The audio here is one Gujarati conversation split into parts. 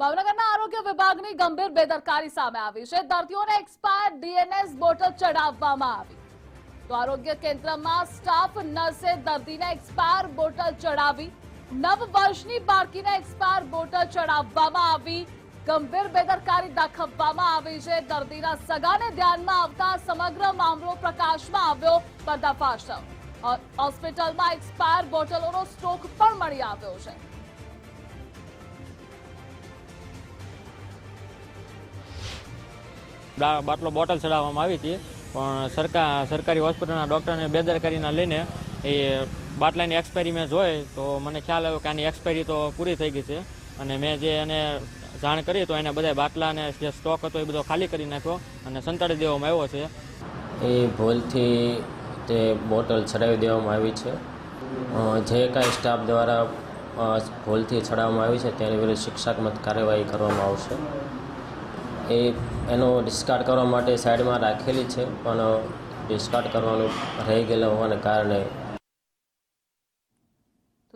ભાવનગરના આરોગ્ય વિભાગની ગંભીર બેદરકારી સામે આવી છે. દર્દીઓને એક્સપાયર ડીએનએસ બોટલ ચડાવવામાં આવી. તો આરોગ્ય કેન્દ્રમાં સ્ટાફ, નર્સે દર્દીને એક્સપાયર બોટલ ચડાવી, નવ વર્ષની બાળકીને એક્સપાયર બોટલ ચડાવવામાં આવી. ગંભીર બેદરકારી દાખવવામાં આવી છે. દર્દીના સગાને ધ્યાનમાં આવતા સમગ્ર મામલો પ્રકાશમાં આવ્યો પર્દાફાશ. થયો હોસ્પિટલમાં એક્સપાયર બોટલોનો સ્ટોક પણ મળી આવ્યો છે. બાટલો બોટલ ચડાવવામાં આવી હતી. પણ સરકાર સરકારી હોસ્પિટલના ડૉક્ટરને બેદરકારીના લઈને એ બાટલાની એક્સપાયરી મેં જોઈ તો મને ખ્યાલ આવ્યો કે આની એક્સપાયરી તો પૂરી થઈ ગઈ છે. અને મેં જે એને જાણ કરી તો એને બધા બાટલાને જે સ્ટોક હતો એ બધો ખાલી કરી નાખ્યો અને સંતાડી દેવામાં આવ્યો છે. એ ભૂલથી તે બોટલ ચડાવી દેવામાં આવી છે. જે કાંઈ સ્ટાફ દ્વારા ભૂલથી ચડાવવામાં આવી છે તેની વિરુદ્ધ શિક્ષાત્મક કાર્યવાહી કરવામાં આવશે. એ એનો ડિસ્કાર્ડ કરવા માટે સાઈડમાં રાખેલી છે, પણ ડિસ્કાર્ડ કરવાનું રહી ગયેલા હોવાને કારણે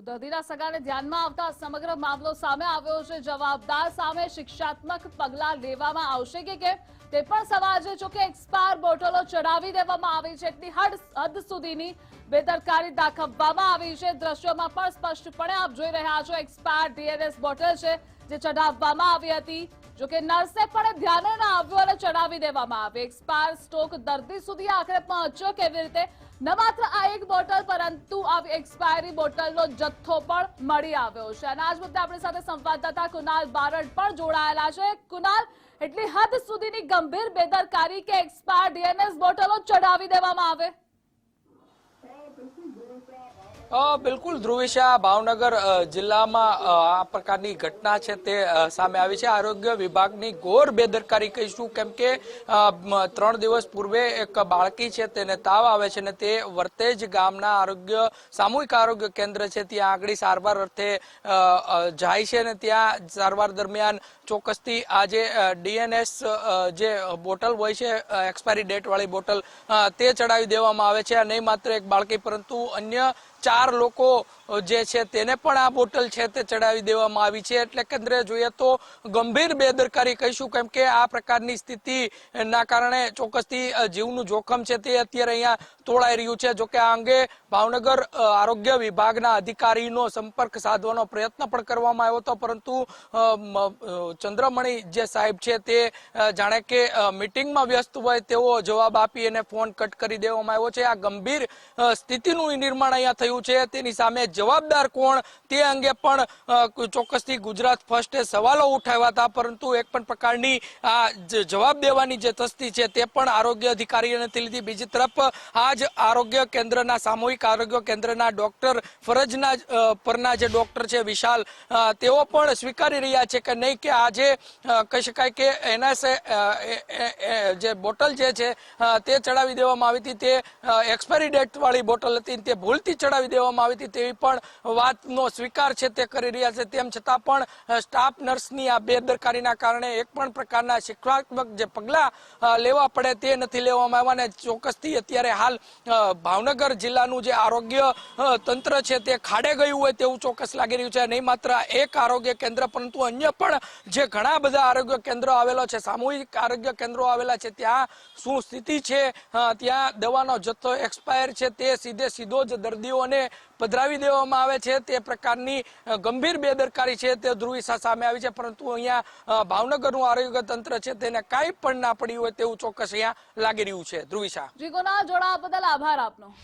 દર્દીના સગાને ધ્યાનમાં આવતા સમગ્ર મામલો સામે આવ્યો છે. જવાબદાર સામે શિક્ષાત્મક પગલાં લેવામાં આવશે કે કેમ? તે પણ સવાલ છે, જોકે એક્સપાયર બોટલો ચડાવી દેવામાં આવી છે. એટલી હદ સુધીની બેદરકારી દાખવવામાં આવી છે. દ્રશ્યોમાં પણ સ્પષ્ટપણે આપ જોઈ રહ્યા છો એક્સપાયર ડીએનએસ બોટલ છે, જે ચઢાવવામાં આવી હતી. જો કે નર્સે પણ ધ્યાને ના આવ્યું અને ચડાવી દેવામાં આવી. એક્સપાયર સ્ટોક દર્દી સુધી આખરે પહોંચ્યો કેવી રીતે? ન માત્ર આ એક બોટલ, પરંતુ આવી એક્સપાયરી બોટલનો જથ્થો પણ મળી આવ્યો છે. અને આજ મુદ્દે આપણી સાથે સંવાદદાતા કુનાલ બારડ પણ જોડાયેલા છે. કુનાલ એટલી હદ સુધીની ગંભીર બેદરકારી કે એક્સપાયર ડીએનએસ બોટલો ચડાવી દેવામાં આવે? બિલકુલ ધ્રુવિશા ભાવનગર જિલ્લામાં આ પ્રકારની ઘટના છે તે સામે આવી છે. આરોગ્ય વિભાગની ઘોર બેદરકારી કહીશું, કેમ કે ત્રણ દિવસ પૂર્વે એક બાળકી છે તેને તાવ આવે છે અને તે વર્તેજ ગામના આરોગ્ય, સામૂહિક આરોગ્ય કેન્દ્ર છે. ત્યાં આગળ સારવાર અર્થે જાય છે અને ત્યાં સારવાર દરમિયાન ચોક્કસથી આ જે ડીએનએસ જે બોટલ હોય છે એક્સપાયરી ડેટ વાળી બોટલ તે ચડાવી દેવામાં આવે છે. નહીં માત્ર એક બાળકી, પરંતુ અન્ય ચાર લોકો જે છે તેને પણ આ બોટલ છે તે ચડાવી દેવામાં આવી છે. એટલે કેન્દ્રે જોઈએ તો ગંભીર બેદરકારી કહીશું, કેમ કે આ પ્રકારની સ્થિતિના કારણે ચોક્કસથી જીવનું જોખમ છે તે અત્યારે અહીંયા તોળાઈ રહ્યું છે. જોકે આ અંગે ભાવનગર આરોગ્ય વિભાગના અધિકારીનો સંપર્ક સાધવાનો પ્રયત્ન પણ કરવામાં આવ્યો હતો. પરંતુ ચંદ્રમણી જે સાહેબ છે તે જાણે કે મિટિંગમાં વ્યસ્ત હોય તેવો જવાબ આપી અને ફોન કટ કરી દેવામાં આવ્યો છે. આ ગંભીર સ્થિતિનું નિર્માણ અહીંયા થયું છે તેની સામે જવાબદાર કોણ? તે અંગે પણ ચોક્કસથી ગુજરાત ફર્સ્ટે સવાલો ઉઠાવ્યા હતા. પરંતુ એક પણ પ્રકારની આ જવાબ દેવાની જે તસ્તી છે તે પણ આરોગ્ય અધિકારીએ નથી લીધી બીજી તરફ આ જ આરોગ્ય કેન્દ્રના, સામૂહિક આરોગ્ય કેન્દ્રના ડોક્ટર ફરજના પરના જે ડોક્ટર છે વિશાલ તેઓ પણ સ્વીકારી રહ્યા છે કે નહીં કે આજે કહી શકાય કે એના સે- એ- એ- એ, જે બોટલ જે છે તે ચડાવી દેવામાં આવી હતી. તે એક્સપાયરી ડેટ વાળી બોટલ હતી તે ભૂલથી ચડાવી દેવામાં આવી હતી તેવી પણ વાતનો સ્વીકાર છે તે કરી રહ્યા છે. તેમ છતાં પણ સ્ટાફ નર્સની આ બેદરકારીના કારણે એક પણ પ્રકારના શિક્ષાત્મક જે પગલાં લેવા પડે તે નથી લેવામાં આવ્યા અને ચોક્કસથી અત્યારે હાલ ભાવનગર જિલ્લાનું જે આરોગ્ય તંત્ર છે તે ખાડે ગયું હોય તેવું ચોક્કસ લાગી રહ્યું છે. નહીં માત્ર એક આરોગ્ય કેન્દ્ર, પરંતુ અન્ય પણ જે ઘણા બધા આરોગ્ય કેન્દ્રો આવેલો છે, સામૂહિક આરોગ્ય કેન્દ્રો આવેલા છે, ત્યાં શું સ્થિતિ છે ત્યાં દવાનો જથ્થો એક્સપાયર છે, તે સીધે સીધો જ દર્દીઓને પધરાવી દેવામાં આવે છે. તે પ્રકારની ગંભીર બેદરકારી છે તે ધ્રુવિસા સામે આવી છે. પરંતુ અહીંયા ભાવનગરનું આરોગ્ય તંત્ર છે તેને કાંઈ પણ ના પડ્યું હોય તેવું ચોક્કસ અહીંયા લાગી રહ્યું છે. ધ્રુવિસા જોડાવા બદલ આભાર આપનો.